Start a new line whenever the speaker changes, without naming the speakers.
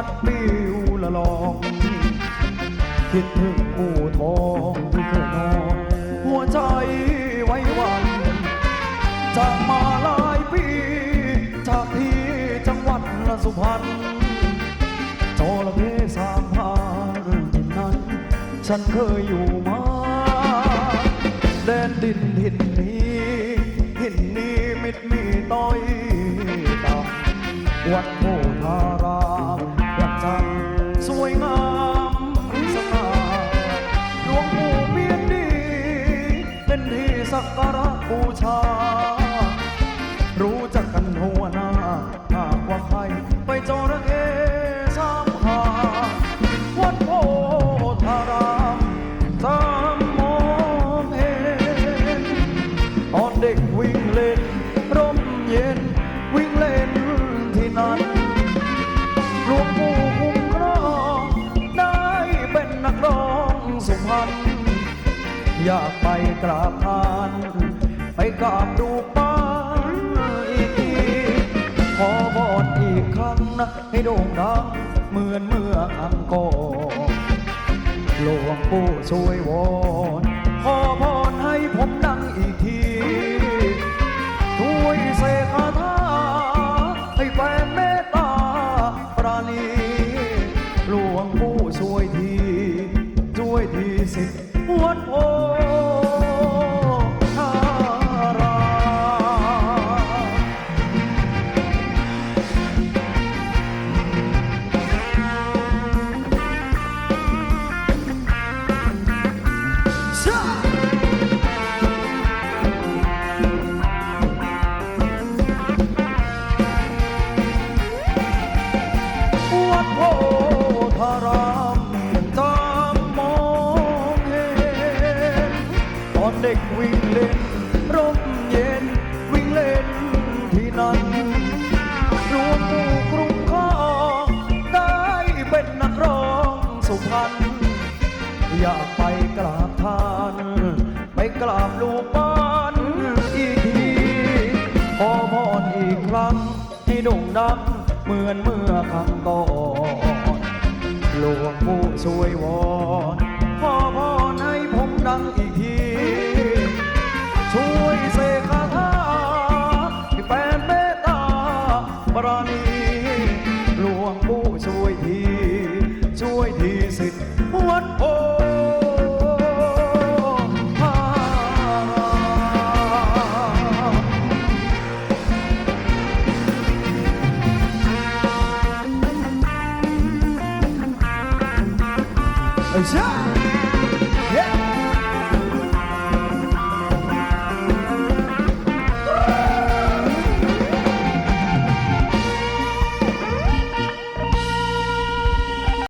พัดปิวละลอง คิดถึงอู่ทองที่เคยนอนหัวใจไว้หวันจากมาหลายปี จากที่จังหวัดสุพรรณจระเข้สามพาเรื่องที่นั้น ฉันเคยอยู่มาแดนดินถิ่นนี้หินนี้มิดมีต้อยต่ำวัดโพ สักการะบูชา รู้จักกันทั่วหน้าหากว่าใครไปจระเข้สามหาวัดโพธารามสามมองเห็นตอนเด็กวิ่งเล่น ร่มเย็น วิ่งเล่นที่นั้นหลวงปู่คุ้มครองได้เป็นนักร้องสุพรรณ อยากไปกราบทาน ไปกราบดูป้าอีกทีขอบอนอีกครั้งนะให้โด่งดังเหมือนเมื่อครั้งก่อนหลวงปู่ช่วยวอนขอพรให้ผมดังอีกที นักร้องสุพรรณอยากไปกราบท่าน ไปกราบลวงป้านอีกทีขอพรอีกครั้งให้โด่งดังเหมือนเมื่อครั้งก่อนหลวงปู่ช่วยวอนขอพรให้ผมดังอีกที ช่วยเสกคาถาให้แฟนเมตตาปราณีหลวงปู่ช่วยที Yeah.